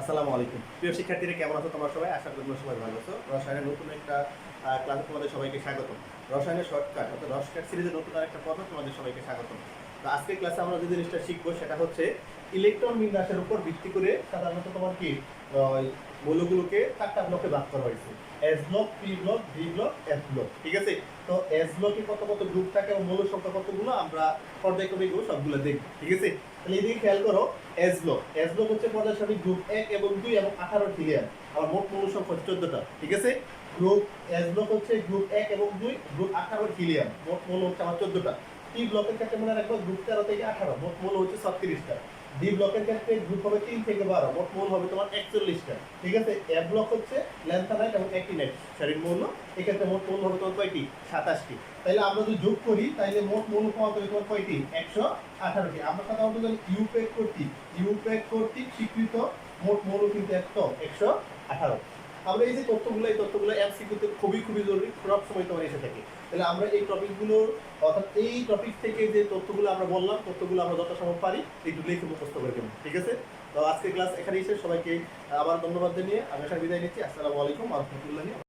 আসসালামু আলাইকুম। প্রিয় শিক্ষার্থীরা, কেমন আছো তোমরা সবাই? আশা করি সবাই ভালো আছো। রসায়নের নতুন একটা ক্লাসে তোমাদের সবাইকে স্বাগত রসায়নের শর্টকাট অর্থাৎ রসকাট সিরিজের নতুন আরেকটা পর্ব তোমাদের সবাইকে স্বাগত তো আজকের ক্লাসে আমরা যে জিনিসটা শিখব সেটা হচ্ছে ইলেকট্রন বিন্যাসের উপর ভিত্তি করে সাধারণত তোমার কি মৌলগুলোকে চারটা ব্লকে ভাগ করা হয়েছে। S block P block D block F block ঠিক আছে? তো এস ব্লকে কত কত গ্রুপ থাকে এবং মৌল সংখ্যা কতগুলো আমরা পর্যায়ক্রমিক সবগুলো দেখব, ঠিক আছে? তাহলে এদিকে খেয়াল করো এস ব্লক এস ব্লক হচ্ছে পর্যায়ক্রমিক গ্রুপ এক এবং দুই এবং আঠারো হিলিয়াম আর মোট মৌল সংখ্যা চোদ্দটা, ঠিক আছে? গ্রুপ এস ব্লক হচ্ছে গ্রুপ এক এবং দুই গ্রুপ আঠারো হিলিয়াম মোট মৌল হচ্ছে আমার চোদ্দটা। টি ব্লকের ক্ষেত্রে মনে রাখব গ্রুপ তেরো থেকে আঠারো, মোট মৌল হচ্ছে ছত্রিশটা। ডি ব্লকের ক্ষেত্রে গ্রুপ হবে তিন থেকে বারো, মোট মৌল হবে তোমার একচল্লিশটা। ঠিক আছে? এ ব্লক হচ্ছে ল্যান্থানাইট এবং অ্যাক্টিনাইট শারীরিক মৌল। এক্ষেত্রে মোট মৌল হবে তোমার কয়টি? সাতাশটি। তাহলে আমরা যদি যোগ করি তাহলে মোট মৌল পাওয়া যাবে তোমার কয়টি? একশো আঠারোটি। আমরা সাধারণত জানি ইউপেক কর্তৃক ইউপেক কর্তৃক স্বীকৃত মোট মৌল কিন্তু একশো একশো আঠারো। আমরা এই যে তথ্যগুলো, এই তথ্যগুলো এমসিকিউতে খুবই খুবই জরুরি। সব সময় তোমার এসে থাকে। তাহলে আমরা এই টপিকগুলো, অর্থাৎ এই টপিক থেকে যে তথ্যগুলো আমরা বললাম, তথ্যগুলো আমরা যথাসম্ভব পারি, একটু লিখে মুখস্থ করে দেবো ঠিক আছে? তো আজকে ক্লাস এখানে এসে সবাইকে আবার ধন্যবাদ জানিয়ে আমি এখানে বিদায় নিচ্ছি। আসসালামু আলাইকুম আহমতুল্লাহি